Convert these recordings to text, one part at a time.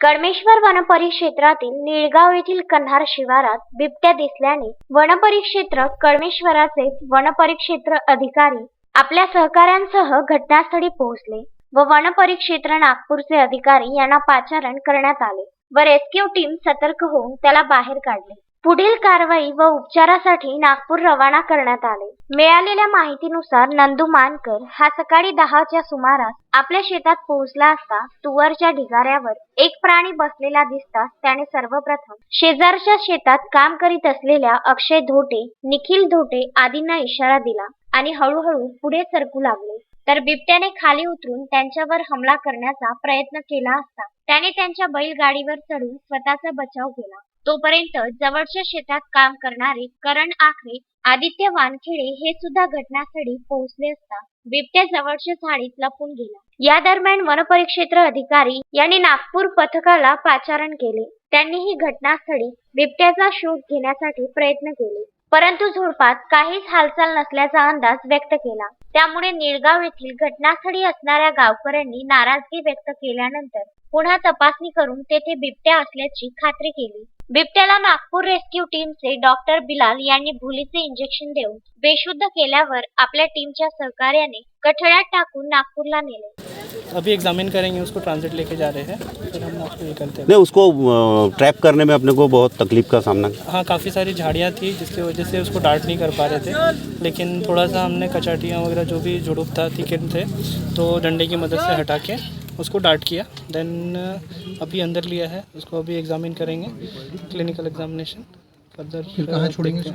कडमेश्वर वनपरिक्षेत्रातील निळगाव येथील कन्हार शिवारात बिबट्या दिसल्याने वनपरिक्षेत्र कडमेश्वराचे वनपरिक्षेत्र अधिकारी आपल्या सहकाऱ्यांसह घटनास्थळी पोहोचले व वनपरिक्षेत्र नागपूरचे अधिकारी यांना पाचारण करण्यात आले. व रेस्क्यू टीम सतर्क होऊन त्याला बाहेर काढले. पुढील कारवाई व उपचारासाठी नागपूर रवाना करण्यात आले. मिळालेल्या माहितीनुसार नंदू मानकर हा सकाळी दहाच्या सुमारास आपल्या शेतात पोहोचला असता तुवरच्या ढिगाऱ्यावर एक प्राणी बसलेला दिसताच त्याने सर्वप्रथम शेजारच्या शेतात काम करीत असलेल्या अक्षय धोटे निखिल धोटे आदींना इशारा दिला आणि हळूहळू पुढे सरकू लागले. तर बिबट्याने खाली उतरून त्यांच्यावर हमला करण्याचा प्रयत्न केला असता. त्याने त्यांच्या बैलगाडीवर चढून स्वतःचा बचाव केला. तोपर्यंत जवळच्या शेतात काम करणारे करण आखरे आदित्य वानखेडे हे सुद्धा घटनास्थळी पोहोचले असता बिबट्या जवळच्या झाडीत लपून गेला. या दरम्यान वनपरिक्षेत्र अधिकारी यांनी नागपूर पथकाला पाचारण केले. त्यांनीही घटनास्थळी बिबट्याचा शोध घेण्यासाठी प्रयत्न केले. परंतु झुडपात काहीच हालचाल नसल्याचा अंदाज व्यक्त केला. त्यामुळे निळगाव येथील घटनास्थळी असणाऱ्या गावकऱ्यांनी नाराजगी व्यक्त केल्यानंतर पुन्हा तपासणी करून तेथे बिबट्या असल्याची खात्री केली. बिबट्याला नागपूर रेस्क्यू टीमचे डॉक्टर बिलाल यांनी भुलीचे इंजेक्शन देऊन बेशुद्ध केल्यावर आपल्या टीमच्या सहकार्याने कठड्यात टाकून नागपूरला नेले. अभी एग्जामिन करेंगे उसको ट्रांजिट लेके जा रहे हैं फिर हम आपको ये करते हैं। नहीं उसको ट्रैप करने में अपने को बहुत तकलीफ़ का सामना हाँ काफ़ी सारी झाड़ियाँ थी जिसकी वजह से उसको डार्ट नहीं कर पा रहे थे। लेकिन थोड़ा सा हमने कचाटियाँ वगैरह जो भी जुड़ुप था थिकेन थे तो डंडे की मदद से हटा के उसको डार्ट किया। देन अभी अंदर लिया है उसको अभी एग्जामिन करेंगे क्लिनिकल एग्जामिनेशन फर्दर कहाँ छोड़ेंगे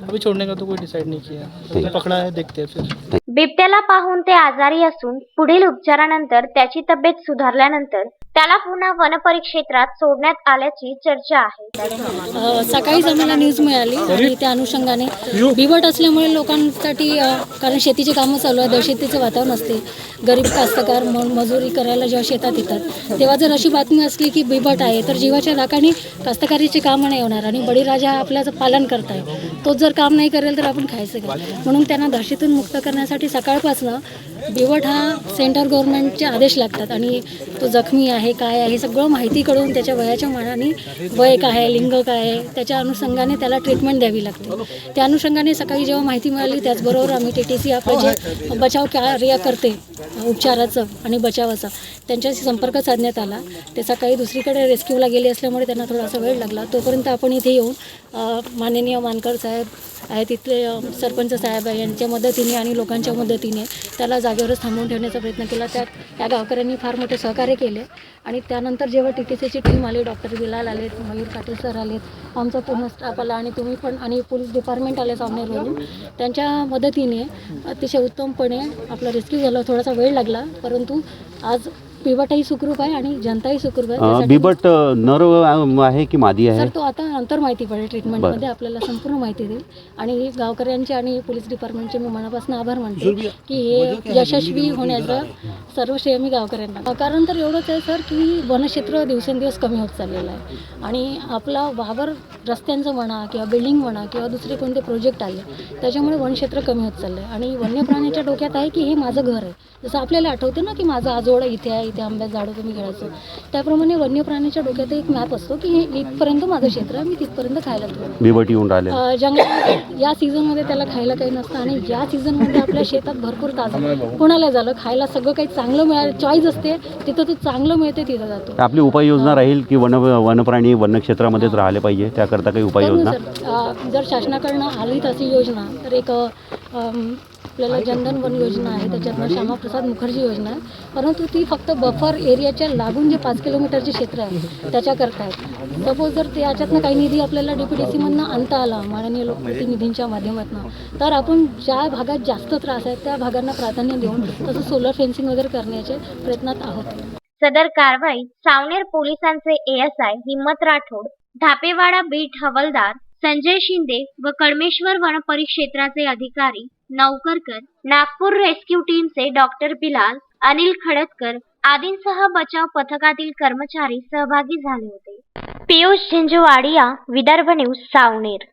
अभी छोड़ने का तो कोई डिसाइड नहीं किया। पकड़ा है देखते हैं फिर। बिबट्याला पाहून ते आजारी असून पुढील उपचारानंतर त्याची तब्येत सुधारल्यानंतर त्याला पुन्हा वनपरिक्षेत्रात सोडण्यात आल्याची चर्चा आहे. अ, सकाळीच आम्हाला न्यूज मिळाली आणि त्या अनुषंगाने बिबट असल्यामुळे लोकांसाठी कारण शेतीची कामं चालू आहे दहशतीचं वातावरण असते. गरीब कास्तकार मजुरी करायला जेव्हा शेतात येतात तेव्हा जर अशी बातमी असली की बिबट आहे तर जीवाच्या राखाने कास्तकारीची कामं नाही होणार आणि बळीराजा हा आपल्याचं पालन करत आहे तो जर काम नाही करेल तर आपण खायचं काय? म्हणून त्यांना दहशतीतून मुक्त करण्यासाठी सकाळपासनं दिवट हा सेंटर गव्हर्नमेंटचे आदेश लागतात आणि तो जखमी आहे काय आहे सगळं माहिती कळून त्याच्या वयाच्या मानाने वय काय आहे लिंग काय आहे त्याच्या अनुषंगाने त्याला ट्रीटमेंट द्यावी लागते. त्या अनुषंगाने सकाळी जेव्हा माहिती मिळाली त्याचबरोबर आम्ही टी टी सी आपलं जे बचाव कार्य करते उपचाराचं आणि बचावाचं. त्यांच्याशी संपर्क साधण्यात आला. ते सकाळी दुसरीकडे रेस्क्यूला गेले असल्यामुळे त्यांना थोडासा वेळ लागला. तोपर्यंत आपण इथे येऊन माननीय मानकर साहेब आहे तिथले सरपंच साहेब आहे यांच्या मदतीने आणि लोकांच्या मदतीने त्याला जागेवरच थांबवून ठेवण्याचा प्रयत्न केला. त्यात त्या गावकऱ्यांनी फार मोठे सहकार्य केले. आणि त्यानंतर जेव्हा टी टी सीची टीम आली डॉक्टर बिलाल आलेत मयूर पाटील सर आलेत आमचा पूर्ण स्टाफ आला आणि तुम्ही पण आणि पोलीस डिपार्टमेंट आले सामनेवरून त्यांच्या मदतीने अतिशय उत्तमपणे आपला रेस्क्यू झाला. थोडासा वेळ लागला परंतु आज पिवटही सुखरूप आहे आणि जनताही सुखरूप आहे. बिबट नर आहे की मादी आहे? सर तो आता नंतर माहिती पडेल. ट्रीटमेंटमध्ये आपल्याला संपूर्ण माहिती देईल. आणि गावकऱ्यांचे आणि पोलीस डिपार्टमेंटचे मी मनापासून आभार मानते की हे यशस्वी होण्याचं सर्व श्रेय मी गावकऱ्यांना. कारण तर एवढंच आहे सर की वनक्षेत्र दिवसेंदिवस कमी होत चाललेलं आहे. आणि आपला वावर रस्त्यांचं म्हणा किंवा बिल्डिंग म्हणा किंवा दुसरे कोणते प्रोजेक्ट आले त्याच्यामुळे वनक्षेत्र कमी होत चाललं आहे आणि वन्य प्राण्याच्या डोक्यात आहे की हे माझं घर आहे. जसं आपल्याला आठवते ना की माझं आजोळा इथे आहे इथे आंब्यात झाडं तुम्ही घ्यायचं त्याप्रमाणे वन्य प्राण्याच्या डोक्यात एक मॅप असतो की हे इथपर्यंत माझं क्षेत्र आहे मी तिथपर्यंत खायला बिबट येऊन राहिले. जंगलामध्ये या सीझनमध्ये त्याला खायला काही नसतं आणि या सीझनमध्ये आपल्या शेतात भरपूर ताजं कोणाला झालं खायला सगळं काही चांगलं मिळालं चॉईस असते तिथं तो चांगलं मिळते तिथं जातो. आपली उपाययोजना राहील की वन वनप्राणी वनक्षेत्रामध्येच राहिले पाहिजे त्याकरता काही उपाययोजना? जर शासनाकडनं आली तशी योजना तर एक आपल्याला जनधन वन योजना? आहे त्याच्यातनं श्यामाप्रसाद मुखर्जी योजना आहे. परंतु ती फक्त बफर एरियाच्या लागून जे पाच किलोमीटरचे क्षेत्र आहे त्याच्याकरता आहे. सपोज जर त्याच्यातनं काही निधी आपल्याला डी पी डी सीमधनं आणता आला माननीय लोकप्रतिनिधींच्या माध्यमातून तर आपण ज्या भागात जास्त त्रास आहे त्या भागांना प्राधान्य देऊन तसं सोलर फेन्सिंग वगैरे करण्याचे प्रयत्नात आहोत. सदर कारवाई सावनेर पोलिसांचे एएसआय हिम्मत राठोड धापेवाडा बीट हवलदार संजय शिंदे व कडमेश्वर वनपरिक्षेत्राचे अधिकारी नौकरकर नागपूर रेस्क्यू टीमचे डॉक्टर बिलाल अनिल खडतकर आदींसह बचाव पथकातील कर्मचारी सहभागी झाले होते. पियुष झिंजुवाडिया विदर्भ न्यूज सावनेर.